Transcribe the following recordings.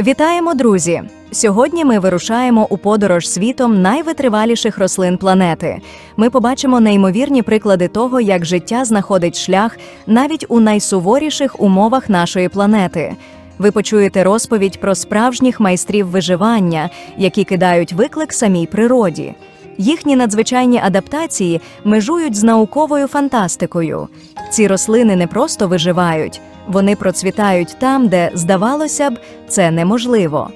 Вітаємо, друзі! Сьогодні ми вирушаємо у подорож світом найвитриваліших рослин планети. Ми побачимо неймовірні приклади того, як життя знаходить шлях навіть у найсуворіших умовах нашої планети. Ви почуєте розповідь про справжніх майстрів виживання, які кидають виклик самій природі. Їхні надзвичайні адаптації межують з науковою фантастикою. Ці рослини не просто виживають, вони процвітають там, де, здавалося б, це неможливо.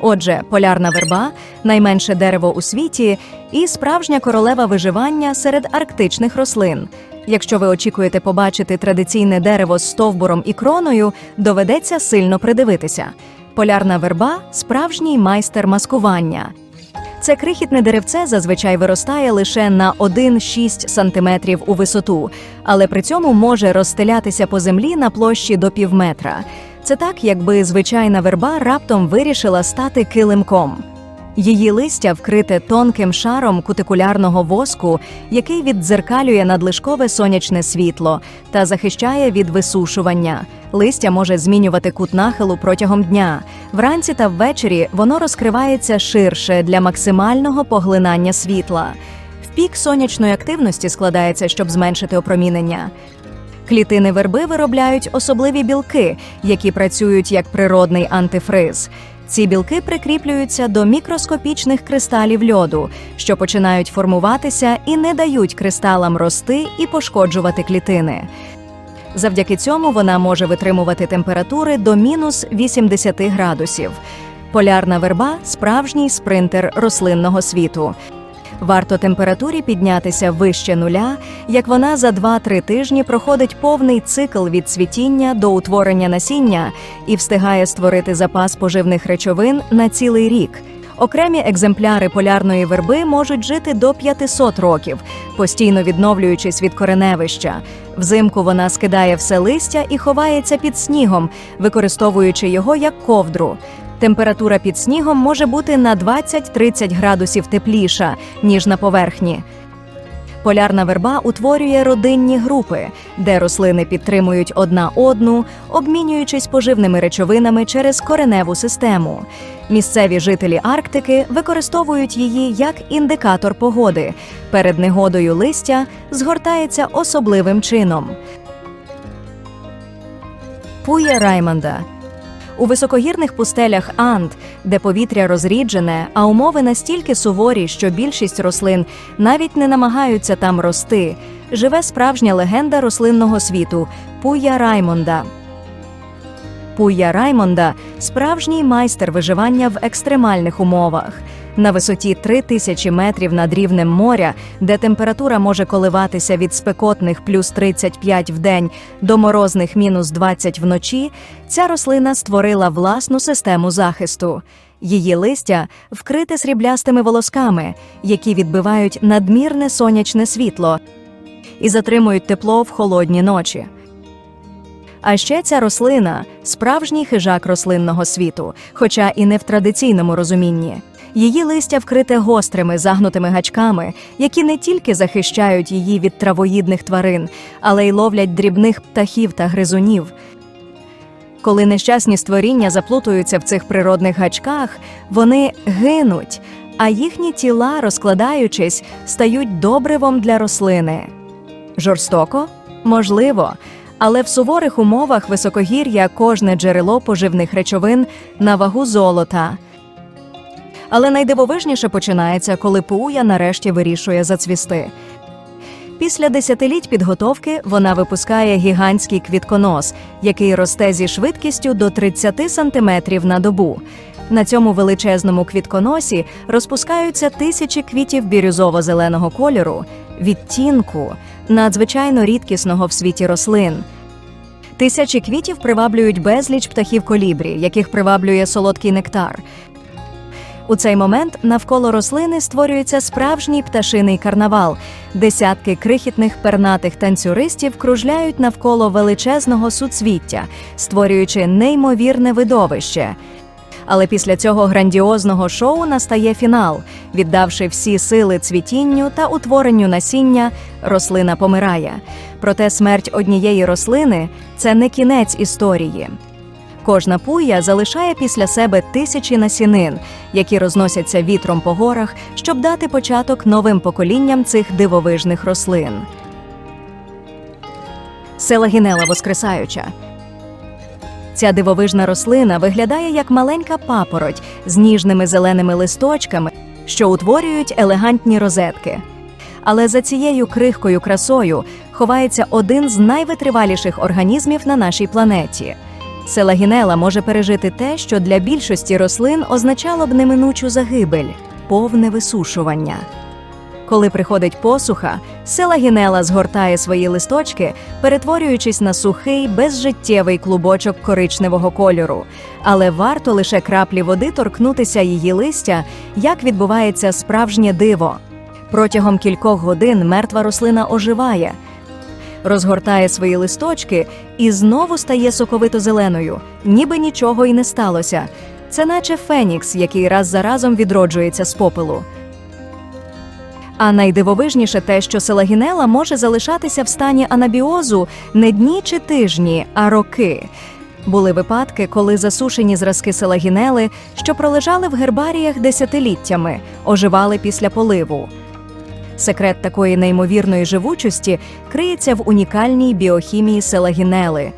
Отже, полярна верба найменше дерево у світі і справжня королева виживання серед арктичних рослин. Якщо ви очікуєте побачити традиційне дерево з стовбуром і кроною, доведеться сильно придивитися. Полярна верба справжній майстер маскування. Це крихітне деревце зазвичай виростає лише на 1-6 см у висоту, але при цьому може розстелятися по землі на площі до півметра. Це так, якби звичайна верба раптом вирішила стати килимком. Її листя вкрите тонким шаром кутикулярного воску, який віддзеркалює надлишкове сонячне світло та захищає від висушування. Листя може змінювати кут нахилу протягом дня. Вранці та ввечері воно розкривається ширше для максимального поглинання світла. В пік сонячної активності складається, щоб зменшити опромінення. Клітини верби виробляють особливі білки, які працюють як природний антифриз. Ці білки прикріплюються до мікроскопічних кристалів льоду, що починають формуватися і не дають кристалам рости і пошкоджувати клітини. Завдяки цьому вона може витримувати температури до мінус 80 градусів. Полярна верба справжній спринтер рослинного світу. Варто температурі піднятися вище нуля, як вона за 2-3 тижні проходить повний цикл від цвітіння до утворення насіння і встигає створити запас поживних речовин на цілий рік. Окремі екземпляри полярної верби можуть жити до 500 років, постійно відновлюючись від кореневища. Взимку вона скидає все листя і ховається під снігом, використовуючи його як ковдру. Температура під снігом може бути на 20-30 градусів тепліша, ніж на поверхні. Полярна верба утворює родинні групи, де рослини підтримують одна одну, обмінюючись поживними речовинами через кореневу систему. Місцеві жителі Арктики використовують її як індикатор погоди. Перед негодою листя згортається особливим чином. Пуя Раймонда у високогірних пустелях Анд, де повітря розріджене, а умови настільки суворі, що більшість рослин навіть не намагаються там рости, живе справжня легенда рослинного світу Пуя Раймонда. Пуя Раймонда справжній майстер виживання в екстремальних умовах. На висоті 3000 метрів над рівнем моря, де температура може коливатися від спекотних плюс 35 в день до морозних мінус 20 вночі, ця рослина створила власну систему захисту. Її листя вкрите сріблястими волосками, які відбивають надмірне сонячне світло і затримують тепло в холодні ночі. А ще ця рослина справжній хижак рослинного світу, хоча і не в традиційному розумінні. Її листя вкрите гострими загнутими гачками, які не тільки захищають її від травоїдних тварин, але й ловлять дрібних птахів та гризунів. Коли нещасні створіння заплутуються в цих природних гачках, вони гинуть, а їхні тіла, розкладаючись, стають добривом для рослини. Жорстоко? Можливо. Але в суворих умовах високогір'я кожне джерело поживних речовин на вагу золота. Але найдивовижніше починається, коли Пуя нарешті вирішує зацвісти. Після десятиліть підготовки вона випускає гігантський квітконос, який росте зі швидкістю до 30 см на добу. На цьому величезному квітконосі розпускаються тисячі квітів бірюзово-зеленого кольору, відтінку, надзвичайно рідкісного в світі рослин. Тисячі квітів приваблюють безліч птахів колібрі, яких приваблює солодкий нектар. У цей момент навколо рослини створюється справжній пташиний карнавал. Десятки крихітних пернатих танцюристів кружляють навколо величезного суцвіття, створюючи неймовірне видовище. Але після цього грандіозного шоу настає фінал. Віддавши всі сили цвітінню та утворенню насіння, рослина помирає. Проте смерть однієї рослини це не кінець історії. Кожна пуя залишає після себе тисячі насінин, які розносяться вітром по горах, щоб дати початок новим поколінням цих дивовижних рослин. Селагінела воскресаюча. Ця дивовижна рослина виглядає як маленька папороть з ніжними зеленими листочками, що утворюють елегантні розетки. Але за цією крихкою красою ховається один з найвитриваліших організмів на нашій планеті. Селагінела може пережити те, що для більшості рослин означало б неминучу загибель повне висушування. Коли приходить посуха, селагінела згортає свої листочки, перетворюючись на сухий, безжиттєвий клубочок коричневого кольору. Але варто лише краплі води торкнутися її листя, як відбувається справжнє диво. Протягом кількох годин мертва рослина оживає, розгортає свої листочки і знову стає соковито зеленою, ніби нічого й не сталося. Це наче фенікс, який раз за разом відроджується з попелу. А найдивовижніше те, що селагінела може залишатися в стані анабіозу не дні чи тижні, а роки. Були випадки, коли засушені зразки селагінели, що пролежали в гербаріях десятиліттями, оживали після поливу. Секрет такої неймовірної живучості криється в унікальній біохімії селагінели.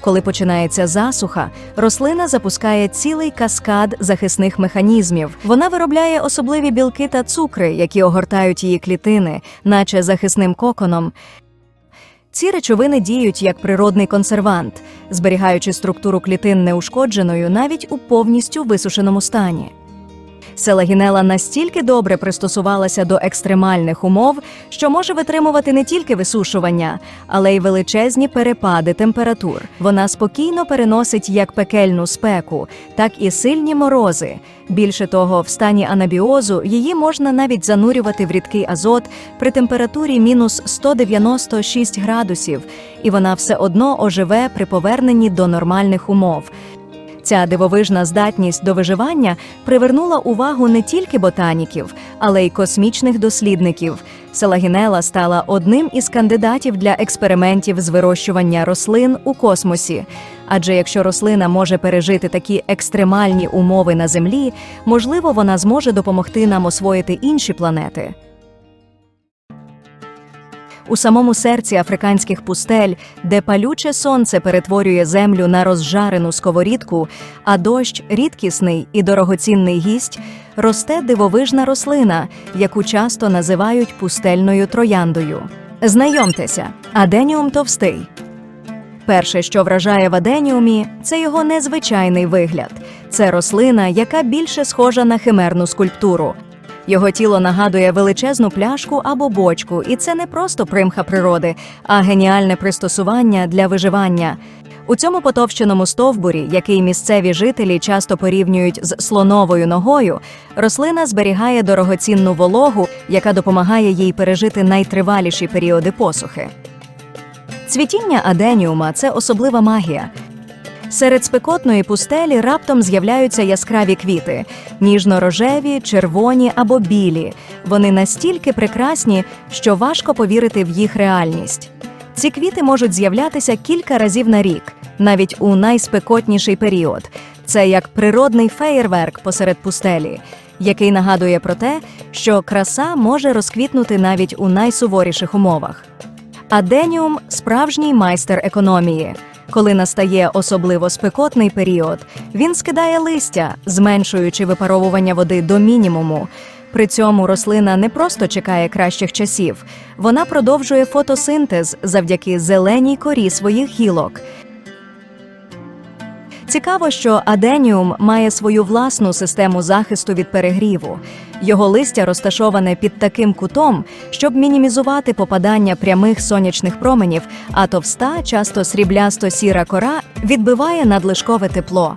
Коли починається засуха, рослина запускає цілий каскад захисних механізмів. Вона виробляє особливі білки та цукри, які огортають її клітини, наче захисним коконом. Ці речовини діють як природний консервант, зберігаючи структуру клітин неушкодженою навіть у повністю висушеному стані. Селагінела настільки добре пристосувалася до екстремальних умов, що може витримувати не тільки висушування, але й величезні перепади температур. Вона спокійно переносить як пекельну спеку, так і сильні морози. Більше того, в стані анабіозу її можна навіть занурювати в рідкий азот при температурі мінус 196 градусів, і вона все одно оживе при поверненні до нормальних умов. Ця дивовижна здатність до виживання привернула увагу не тільки ботаніків, але й космічних дослідників. Селагінела стала одним із кандидатів для експериментів з вирощування рослин у космосі. Адже якщо рослина може пережити такі екстремальні умови на Землі, можливо, вона зможе допомогти нам освоїти інші планети. У самому серці африканських пустель, де палюче сонце перетворює землю на розжарену сковорідку, а дощ рідкісний і дорогоцінний гість, росте дивовижна рослина, яку часто називають пустельною трояндою. Знайомтеся, аденіум товстий. Перше, що вражає в аденіумі, це його незвичайний вигляд. Це рослина, яка більше схожа на химерну скульптуру. Його тіло нагадує величезну пляшку або бочку, і це не просто примха природи, а геніальне пристосування для виживання. У цьому потовщеному стовбурі, який місцеві жителі часто порівнюють з слоновою ногою, рослина зберігає дорогоцінну вологу, яка допомагає їй пережити найтриваліші періоди посухи. Цвітіння аденіума це особлива магія. Серед спекотної пустелі раптом з'являються яскраві квіти ніжно-рожеві, червоні або білі. Вони настільки прекрасні, що важко повірити в їх реальність. Ці квіти можуть з'являтися кілька разів на рік, навіть у найспекотніший період. Це як природний феєрверк посеред пустелі, який нагадує про те, що краса може розквітнути навіть у найсуворіших умовах. Аденіум справжній майстер економії. Коли настає особливо спекотний період, він скидає листя, зменшуючи випаровування води до мінімуму. При цьому рослина не просто чекає кращих часів, вона продовжує фотосинтез завдяки зеленій корі своїх гілок. Цікаво, що аденіум має свою власну систему захисту від перегріву. Його листя розташоване під таким кутом, щоб мінімізувати попадання прямих сонячних променів, а товста, часто сріблясто сіра кора відбиває надлишкове тепло.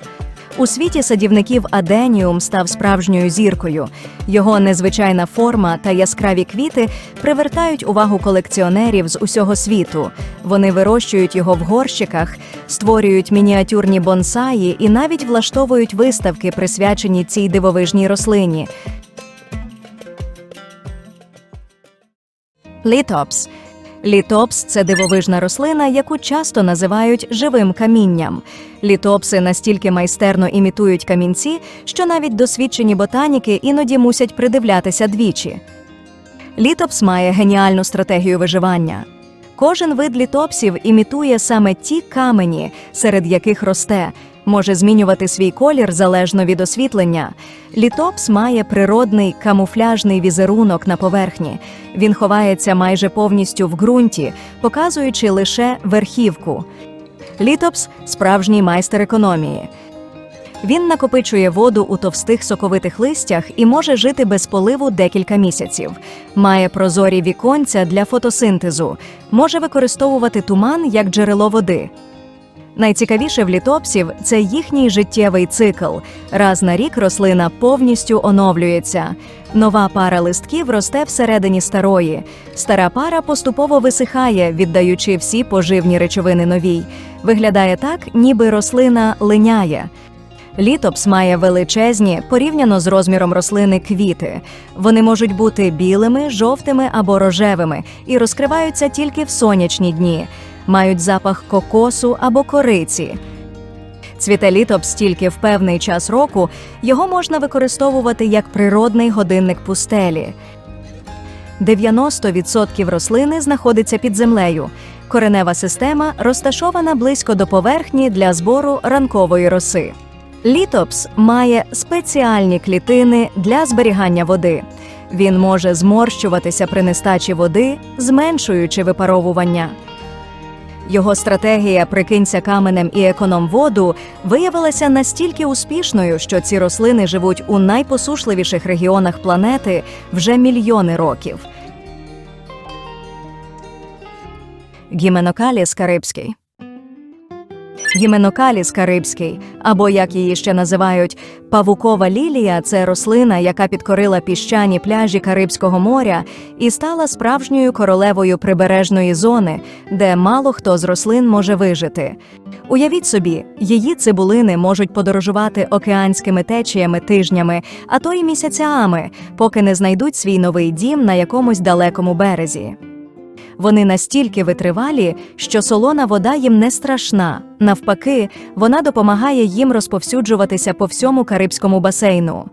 У світі садівників аденіум став справжньою зіркою. Його незвичайна форма та яскраві квіти привертають увагу колекціонерів з усього світу. Вони вирощують його в горщиках, створюють мініатюрні бонсаї і навіть влаштовують виставки, присвячені цій дивовижній рослині. Літопс Літопс це дивовижна рослина, яку часто називають живим камінням. Літопси настільки майстерно імітують камінці, що навіть досвідчені ботаніки іноді мусять придивлятися двічі. Літопс має геніальну стратегію виживання. Кожен вид літопсів імітує саме ті камені, серед яких росте, може змінювати свій колір залежно від освітлення. Літопс має природний камуфляжний візерунок на поверхні. Він ховається майже повністю в ґрунті, показуючи лише верхівку. Літопс справжній майстер економії. Він накопичує воду у товстих соковитих листях і може жити без поливу декілька місяців. Має прозорі віконця для фотосинтезу, може використовувати туман як джерело води. Найцікавіше в літопсів це їхній життєвий цикл. Раз на рік рослина повністю оновлюється. Нова пара листків росте всередині старої. Стара пара поступово висихає, віддаючи всі поживні речовини новій. Виглядає так, ніби рослина линяє. Літопс має величезні, порівняно з розміром рослини, квіти. Вони можуть бути білими, жовтими або рожевими і розкриваються тільки в сонячні дні. Мають запах кокосу або кориці. Цвіте літопс тільки в певний час року, його можна використовувати як природний годинник пустелі. 90% рослини знаходиться під землею. Коренева система розташована близько до поверхні для збору ранкової роси. Літопс має спеціальні клітини для зберігання води. Він може зморщуватися при нестачі води, зменшуючи випаровування. Його стратегія «прикинься каменем і економ воду виявилася настільки успішною, що ці рослини живуть у найпосушливіших регіонах планети вже мільйони років. Гіменокаліс карибський Гіменокаліс карибський, або як її ще називають, павукова лілія це рослина, яка підкорила піщані пляжі Карибського моря і стала справжньою королевою прибережної зони, де мало хто з рослин може вижити. Уявіть собі, її цибулини можуть подорожувати океанськими течіями тижнями, а то й місяцями, поки не знайдуть свій новий дім на якомусь далекому березі. Вони настільки витривалі, що солона вода їм не страшна. Навпаки, вона допомагає їм розповсюджуватися по всьому карибському басейну.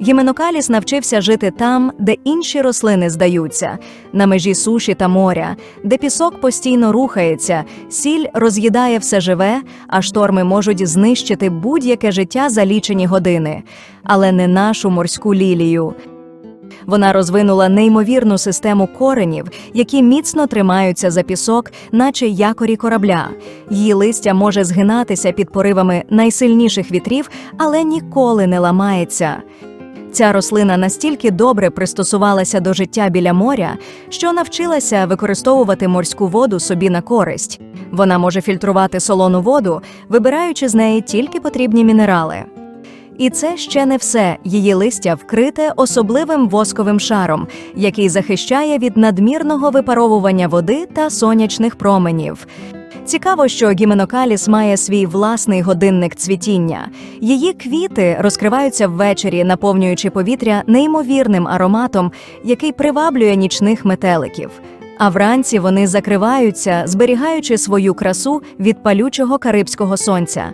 Гіменокаліс навчився жити там, де інші рослини здаються, на межі суші та моря, де пісок постійно рухається, сіль роз'їдає все живе, а шторми можуть знищити будь-яке життя за лічені години, але не нашу морську лілію. Вона розвинула неймовірну систему коренів, які міцно тримаються за пісок, наче якорі корабля. Її листя може згинатися під поривами найсильніших вітрів, але ніколи не ламається. Ця рослина настільки добре пристосувалася до життя біля моря, що навчилася використовувати морську воду собі на користь. Вона може фільтрувати солону воду, вибираючи з неї тільки потрібні мінерали. І це ще не все. Її листя вкрите особливим восковим шаром, який захищає від надмірного випаровування води та сонячних променів. Цікаво, що гіменокаліс має свій власний годинник цвітіння. Її квіти розкриваються ввечері, наповнюючи повітря неймовірним ароматом, який приваблює нічних метеликів. А вранці вони закриваються, зберігаючи свою красу від палючого карибського сонця.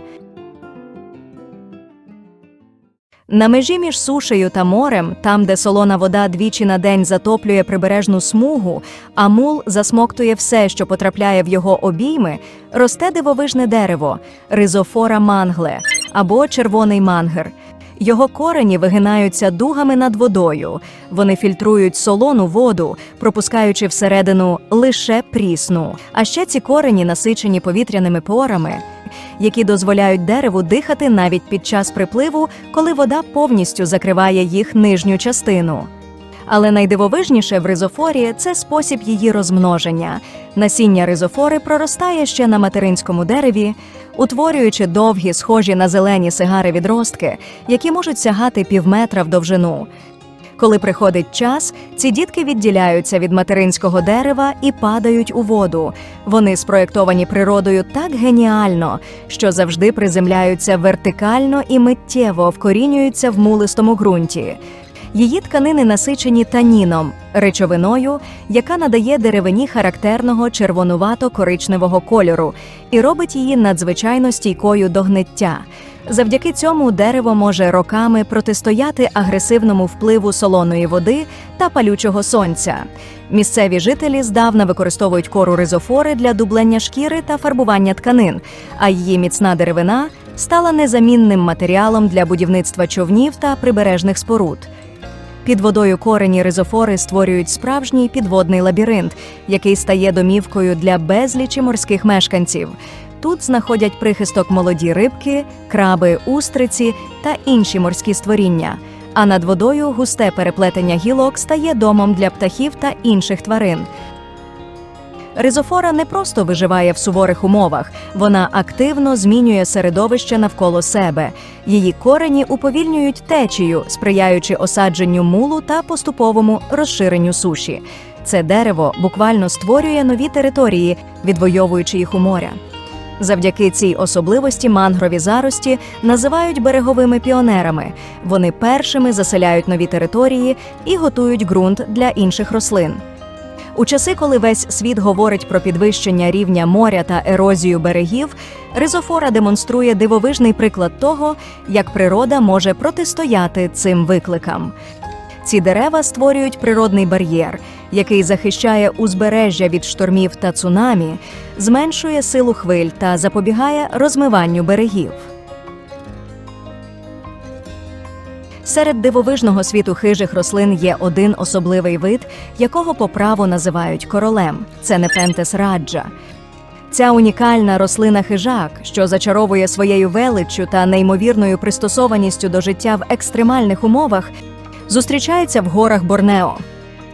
На межі між сушею та морем, там, де солона вода двічі на день затоплює прибережну смугу, а мул засмоктує все, що потрапляє в його обійми, росте дивовижне дерево ризофора мангле або червоний мангер. Його корені вигинаються дугами над водою. Вони фільтрують солону воду, пропускаючи всередину лише прісну. А ще ці корені насичені повітряними порами, які дозволяють дереву дихати навіть під час припливу, коли вода повністю закриває їх нижню частину. Але найдивовижніше в ризофорі це спосіб її розмноження. Насіння ризофори проростає ще на материнському дереві, утворюючи довгі, схожі на зелені сигари відростки, які можуть сягати півметра в довжину. Коли приходить час, ці дітки відділяються від материнського дерева і падають у воду. Вони спроєктовані природою так геніально, що завжди приземляються вертикально і миттєво вкорінюються в мулистому ґрунті. Її тканини насичені таніном, речовиною, яка надає деревині характерного червонувато-коричневого кольору і робить її надзвичайно стійкою до гниття. Завдяки цьому дерево може роками протистояти агресивному впливу солоної води та палючого сонця. Місцеві жителі здавна використовують кору ризофори для дублення шкіри та фарбування тканин, а її міцна деревина стала незамінним матеріалом для будівництва човнів та прибережних споруд. Під водою корені ризофори створюють справжній підводний лабіринт, який стає домівкою для безлічі морських мешканців. Тут знаходять прихисток молоді рибки, краби, устриці та інші морські створіння. А над водою густе переплетення гілок стає домом для птахів та інших тварин. Ризофора не просто виживає в суворих умовах, вона активно змінює середовище навколо себе. Її корені уповільнюють течію, сприяючи осадженню мулу та поступовому розширенню суші. Це дерево буквально створює нові території, відвоюючи їх у моря. Завдяки цій особливості мангрові зарості називають береговими піонерами. Вони першими заселяють нові території і готують ґрунт для інших рослин. У часи, коли весь світ говорить про підвищення рівня моря та ерозію берегів, ризофора демонструє дивовижний приклад того, як природа може протистояти цим викликам. Ці дерева створюють природний бар'єр, який захищає узбережжя від штормів та цунамі, зменшує силу хвиль та запобігає розмиванню берегів. Серед дивовижного світу хижих рослин є один особливий вид, якого по праву називають королем це непентес раджа. Ця унікальна рослина хижак, що зачаровує своєю величчю та неймовірною пристосованістю до життя в екстремальних умовах, зустрічається в горах Борнео.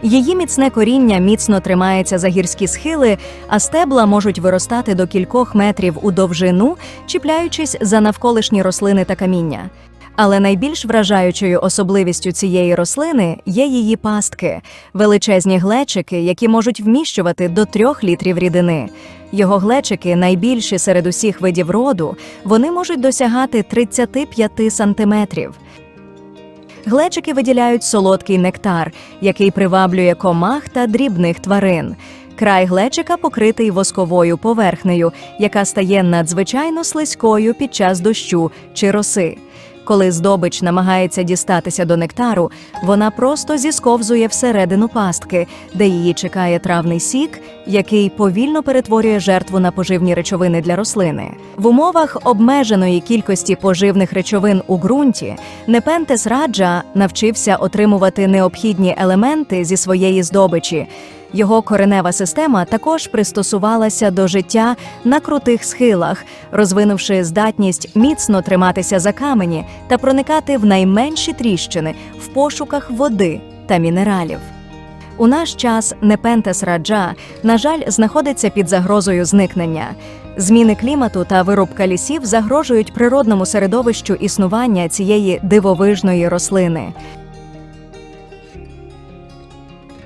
Її міцне коріння міцно тримається за гірські схили, а стебла можуть виростати до кількох метрів у довжину, чіпляючись за навколишні рослини та каміння. Але найбільш вражаючою особливістю цієї рослини є її пастки величезні глечики, які можуть вміщувати до трьох літрів рідини. Його глечики найбільші серед усіх видів роду, вони можуть досягати 35 сантиметрів. Глечики виділяють солодкий нектар, який приваблює комах та дрібних тварин. Край глечика покритий восковою поверхнею, яка стає надзвичайно слизькою під час дощу чи роси. Коли здобич намагається дістатися до нектару, вона просто зісковзує всередину пастки, де її чекає травний сік, який повільно перетворює жертву на поживні речовини для рослини. В умовах обмеженої кількості поживних речовин у ґрунті Непентес раджа навчився отримувати необхідні елементи зі своєї здобичі. Його коренева система також пристосувалася до життя на крутих схилах, розвинувши здатність міцно триматися за камені та проникати в найменші тріщини в пошуках води та мінералів. У наш час Непентес раджа, на жаль, знаходиться під загрозою зникнення. Зміни клімату та вирубка лісів загрожують природному середовищу існування цієї дивовижної рослини.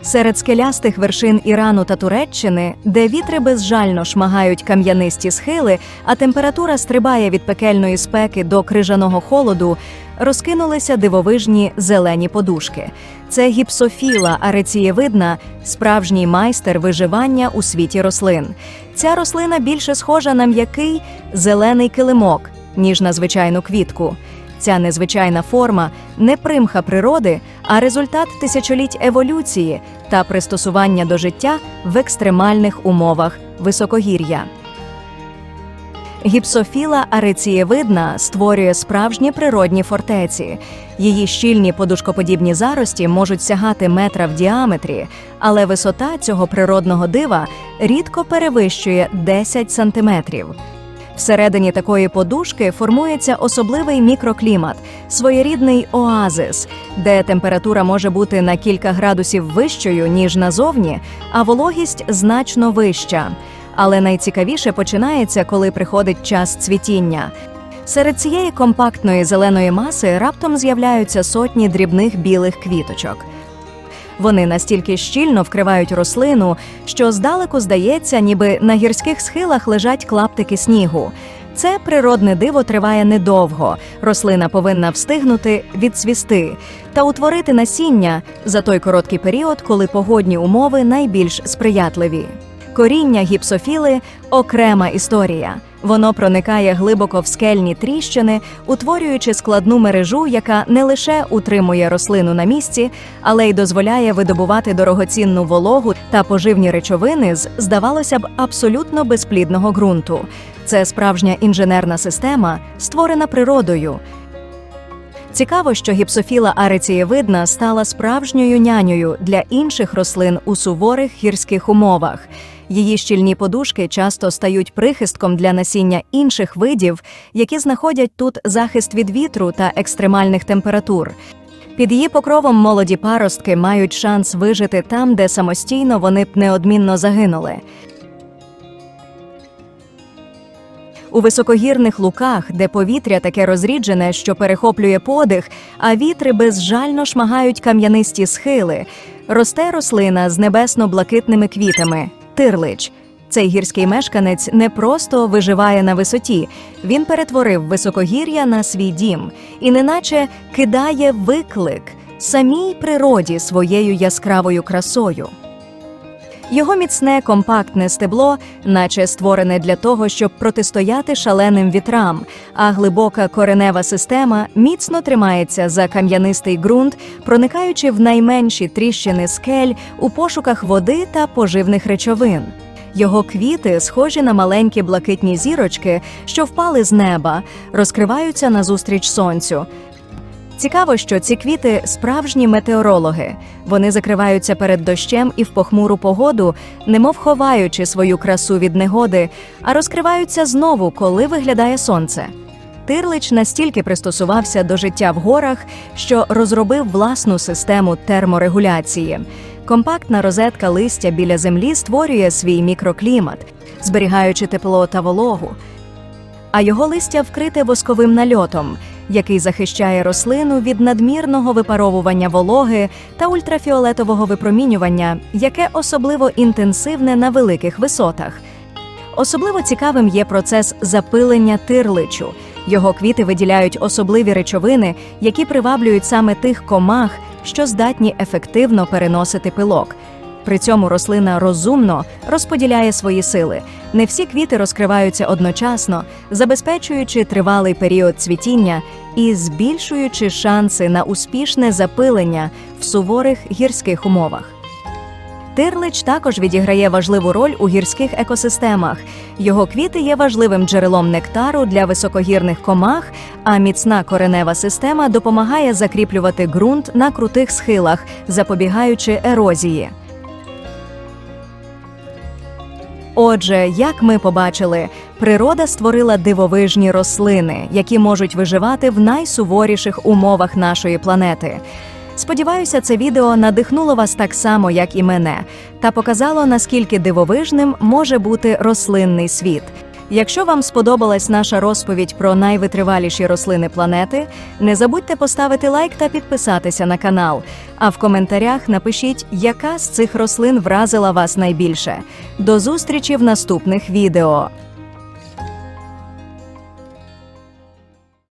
Серед скелястих вершин Ірану та Туреччини, де вітри безжально шмагають кам'янисті схили, а температура стрибає від пекельної спеки до крижаного холоду, розкинулися дивовижні зелені подушки. Це гіпсофіла арецієвидна, справжній майстер виживання у світі рослин. Ця рослина більше схожа на м'який зелений килимок, ніж на звичайну квітку. Ця незвичайна форма не примха природи, а результат тисячоліть еволюції та пристосування до життя в екстремальних умовах високогір'я. Гіпсофіла арецієвидна створює справжні природні фортеці. Її щільні подушкоподібні зарості можуть сягати метра в діаметрі, але висота цього природного дива рідко перевищує 10 сантиметрів. Всередині такої подушки формується особливий мікроклімат, своєрідний оазис, де температура може бути на кілька градусів вищою, ніж назовні, а вологість значно вища. Але найцікавіше починається, коли приходить час цвітіння. Серед цієї компактної зеленої маси раптом з'являються сотні дрібних білих квіточок. Вони настільки щільно вкривають рослину, що здалеку здається, ніби на гірських схилах лежать клаптики снігу. Це природне диво триває недовго. Рослина повинна встигнути відцвісти та утворити насіння за той короткий період, коли погодні умови найбільш сприятливі. Коріння гіпсофіли окрема історія. Воно проникає глибоко в скельні тріщини, утворюючи складну мережу, яка не лише утримує рослину на місці, але й дозволяє видобувати дорогоцінну вологу та поживні речовини з, здавалося б, абсолютно безплідного ґрунту. Це справжня інженерна система, створена природою. Цікаво, що гіпсофіла арецієвидна стала справжньою нянею для інших рослин у суворих гірських умовах. Її щільні подушки часто стають прихистком для насіння інших видів, які знаходять тут захист від вітру та екстремальних температур. Під її покровом молоді паростки мають шанс вижити там, де самостійно вони б неодмінно загинули. У високогірних луках, де повітря таке розріджене, що перехоплює подих, а вітри безжально шмагають кам'янисті схили, росте рослина з небесно-блакитними квітами тирлич. Цей гірський мешканець не просто виживає на висоті, він перетворив високогір'я на свій дім і неначе кидає виклик самій природі своєю яскравою красою. Його міцне компактне стебло, наче створене для того, щоб протистояти шаленим вітрам, а глибока коренева система міцно тримається за кам'янистий ґрунт, проникаючи в найменші тріщини скель у пошуках води та поживних речовин. Його квіти, схожі на маленькі блакитні зірочки, що впали з неба, розкриваються назустріч сонцю. Цікаво, що ці квіти справжні метеорологи. Вони закриваються перед дощем і в похмуру погоду, немов ховаючи свою красу від негоди, а розкриваються знову, коли виглядає сонце. Тирлич настільки пристосувався до життя в горах, що розробив власну систему терморегуляції. Компактна розетка листя біля землі створює свій мікроклімат, зберігаючи тепло та вологу. А його листя вкрите восковим нальотом, який захищає рослину від надмірного випаровування вологи та ультрафіолетового випромінювання, яке особливо інтенсивне на великих висотах. Особливо цікавим є процес запилення тирличу. Його квіти виділяють особливі речовини, які приваблюють саме тих комах, що здатні ефективно переносити пилок. При цьому рослина розумно розподіляє свої сили. Не всі квіти розкриваються одночасно, забезпечуючи тривалий період цвітіння і збільшуючи шанси на успішне запилення в суворих гірських умовах. Тирлич також відіграє важливу роль у гірських екосистемах. Його квіти є важливим джерелом нектару для високогірних комах, а міцна коренева система допомагає закріплювати ґрунт на крутих схилах, запобігаючи ерозії. Отже, як ми побачили, природа створила дивовижні рослини, які можуть виживати в найсуворіших умовах нашої планети. Сподіваюся, це відео надихнуло вас так само, як і мене, та показало, наскільки дивовижним може бути рослинний світ. Якщо вам сподобалась наша розповідь про найвитриваліші рослини планети, не забудьте поставити лайк та підписатися на канал. А в коментарях напишіть, яка з цих рослин вразила вас найбільше. До зустрічі в наступних відео.